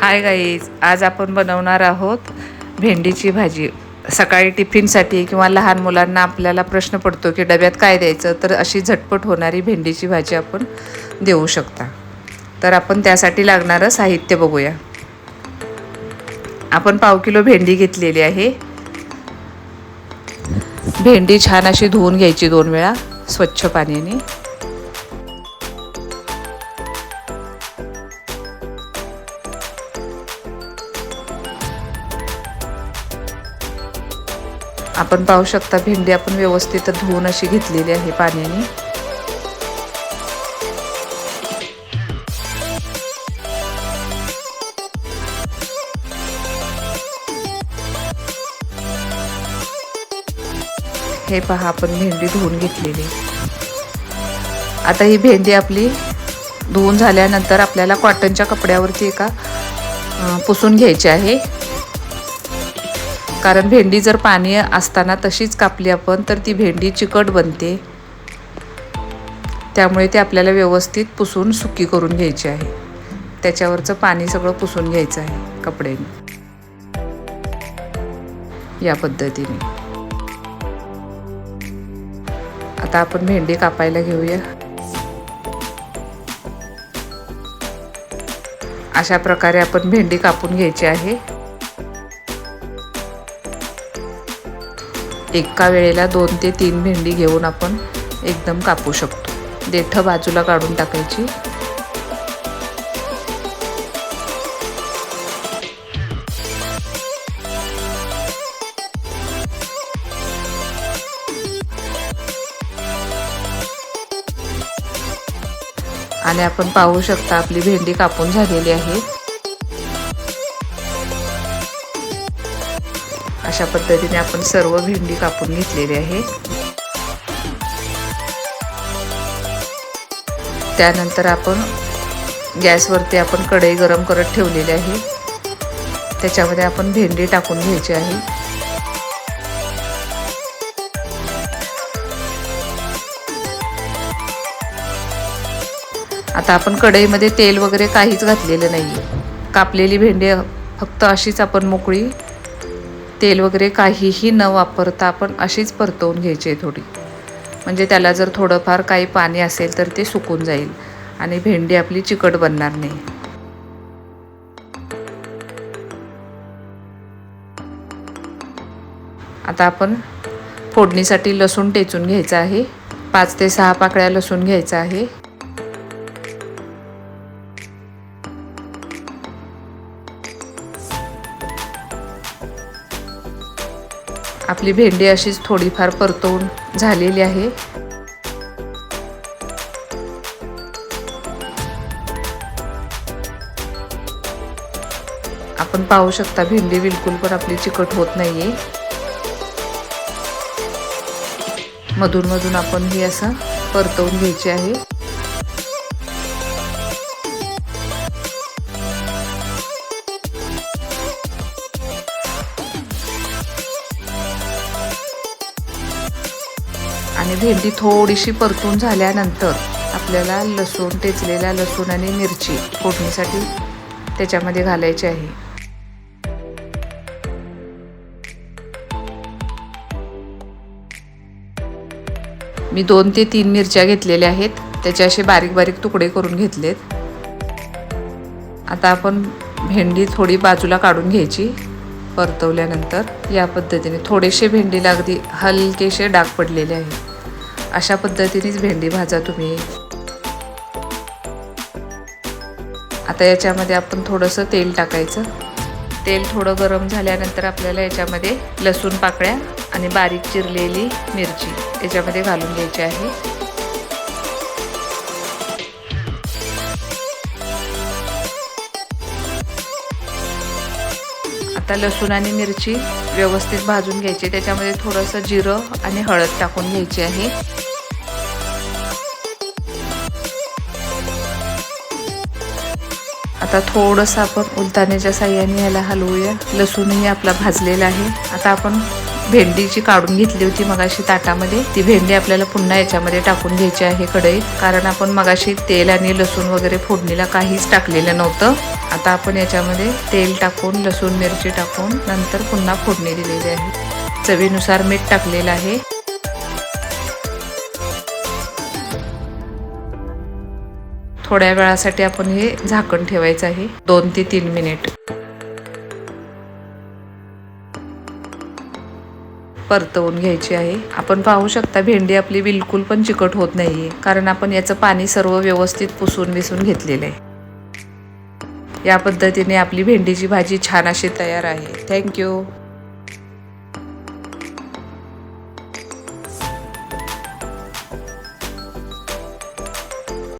Hi guys आज आपण बनवणार आहोत भेंडीची भाजी. सकाळी टिफिनसाठी किंवा लहान मुलांना आपल्याला प्रश्न पडतो की डब्यात काय द्यायचं तर अशी झटपट होणारी भेंडीची भाजी आपण देऊ शकता. तर आपण त्यासाठी लागणारं साहित्य बघूया. आपण पाव किलो भेंडी घेतलेली आहे. भेंडी छान अशी धुवून घ्यायची दोन वेळा स्वच्छ पाण्याने. आपण पाहू शकता भेंडी आपण व्यवस्थित धुवून अशी घेतलेली आहे पाण्याने. हे पहा आपण भेंडी धुवून घेतलेली. आता ही भेंडी आपली धुवून झाल्यानंतर आपल्याला कॉटनच्या कपड्यावरती एका पुसून घ्यायची आहे. कारण भेंडी जर पाणी असताना तशीच कापली आपण तर ती भेंडी चिकट बनते. त्यामुळे ते आपल्याला व्यवस्थित पुसून सुकी करून घ्यायची आहे. त्याच्यावरचं पाणी सगळं पुसून घ्यायचं आहे कपड्याने. या पद्धतीने. आता आपण भेंडी कापायला घेऊया. अशा प्रकारे आपण भेंडी कापून घ्यायची आहे. एका वेळेला दोन ते तीन भेंडी घेऊन आपण एकदम कापू शकतो. देठं बाजूला काढून टाकायची. आणि आपण पाहू शकता आपली भेंडी कापून झालेली आहे. अशा पद्धतीने आपण सर्व भेंडी कापून घेतलेली आहे. त्यानंतर आपण गॅसवरती आपण कढई गरम करत ठेवलेली आहे. त्याच्यामध्ये आपण भेंडी टाकून घ्यायची आहे. आता आपण कढईमध्ये तेल वगैरे काहीच घातलेलं नाही कापलेली भेंडी फक्त अशीच आपण मोकळी तेल वगैरे काहीही न वापरता आपण अशीच परतवून घ्यायची आहे थोडी. म्हणजे त्याला जर थोडंफार काही पाणी असेल तर ते सुकून जाईल आणि भेंडी आपली चिकट बनणार नाही. आता आपण फोडणीसाठी लसूण टेचून घ्यायचं आहे. पाच ते सहा पाकळ्या लसूण घ्यायचा आहे. आपली भेंडी अशीच थोडीफार परतवून झालेली आहे. आपण पाहू शकता भेंडी बिलकुल पण आपली चिकट होत नाहीये. मधून मधून आपण ही असं परतवून घ्यायची आहे. आणि भेंडी थोडीशी परतून झाल्यानंतर आपल्याला लसूण टेचलेला लसूण आणि मिरची फोडणीसाठी त्याच्यामध्ये घालायची आहे. मी दोन ते तीन मिरच्या घेतलेल्या आहेत. त्याचे असे बारीक बारीक तुकडे करून घेतलेत. आता आपण भेंडी थोडी बाजूला काढून घ्यायची परतवल्यानंतर या पद्धतीने थोडेसे भेंडीला अगदी हलकेसे डाग पडलेले आहे अशा पद्धतीनेच भेंडी भाजा तुम्ही. आता याच्यामध्ये आपण थोडंसं तेल टाकायचं. तेल थोडं गरम झाल्यानंतर आपल्याला याच्यामध्ये लसूण पाकळ्या आणि बारीक चिरलेली मिरची याच्यामध्ये घालून घ्यायची आहे. आता लसूण आणि मिरची व्यवस्थित भाजून घ्यायची. त्याच्यामध्ये थोडंसं जिरं आणि हळद टाकून घ्यायची आहे. आता थोडंसं आपण उलताण्याच्या साह्याने याला हलवूया. लसूणही आपला भाजलेला आहे. आता आपण भेंडीची काढून घेतली होती मगाशी ताटामध्ये ती भेंडी आपल्याला पुन्हा याच्यामध्ये टाकून घ्यायची आहे कढईत. कारण आपण मगाशी तेल आणि लसूण वगैरे फोडणीला काहीच टाकलेलं नव्हतं. आता आपण याच्यामध्ये तेल टाकून लसूण मिरची टाकून नंतर पुन्हा फोडणी दिलेली आहे. चवीनुसार मीठ टाकलेलं आहे. थोड्या वेळासाठी आपण हे झाकण ठेवायचं आहे. दोन ते तीन मिनिट. परतवून घ्यायची आहे. आपण पाहू शकता भेंडी आपली बिलकुल पण चिकट होत नाहीये. कारण आपण याचं पाणी सर्व व्यवस्थित पुसून विसून घेतलेलं आहे. या पद्धतीने आपली भेंडीची भाजी छान अशी तयार आहे. थँक्यू